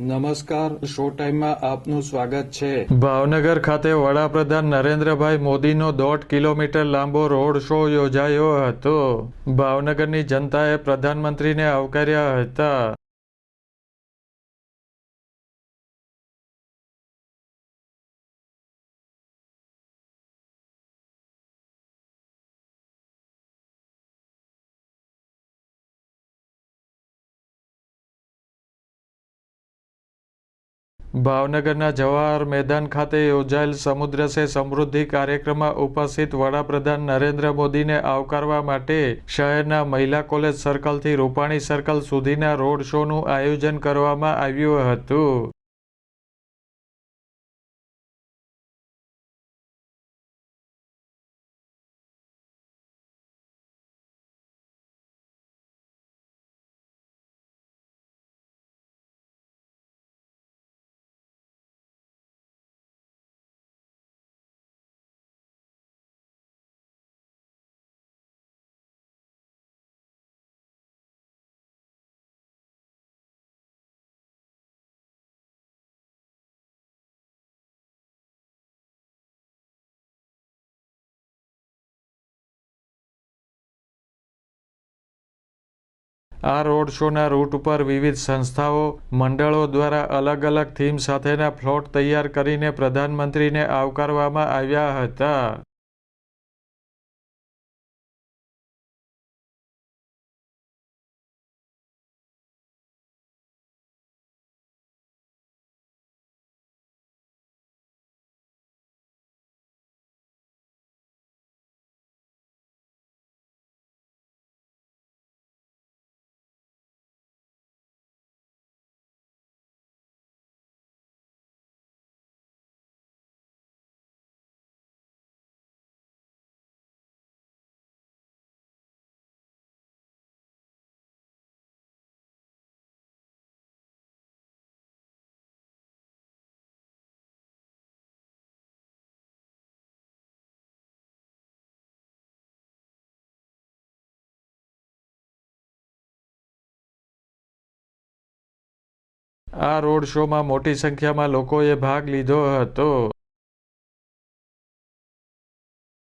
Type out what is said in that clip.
નમસ્કાર, શો ટાઈમમાં આપનું સ્વાગત છે. ભાવનગર ખાતે વડાપ્રધાન નરેન્દ્રભાઈ મોદીનો દોઢ કિલોમીટર લાંબો રોડ શો યોજાયો હતો. ભાવનગરની જનતાએ પ્રધાનમંત્રીને આવકાર્યા હતા. ભાવનગરના જવાહર મેદાન ખાતે યોજાયેલ સમુદ્ર સે સમૃદ્ધિ કાર્યક્રમમાં ઉપસ્થિત વડાપ્રધાન નરેન્દ્ર મોદીને આવકારવા માટે શહેરના મહિલા કોલેજ સર્કલથી રૂપાણી સર્કલ સુધીના રોડ શોનું આયોજન કરવામાં આવ્યું હતું. આ રોડ શોના રૂટ ઉપર વિવિધ સંસ્થાઓ, મંડળો દ્વારા અલગ અલગ થીમ સાથેના ફ્લોટ તૈયાર કરીને પ્રધાનમંત્રીને આવકારવામાં આવ્યા હતા. આ રોડ શોમાં મોટી સંખ્યામાં લોકોએ ભાગ લીધો હતો.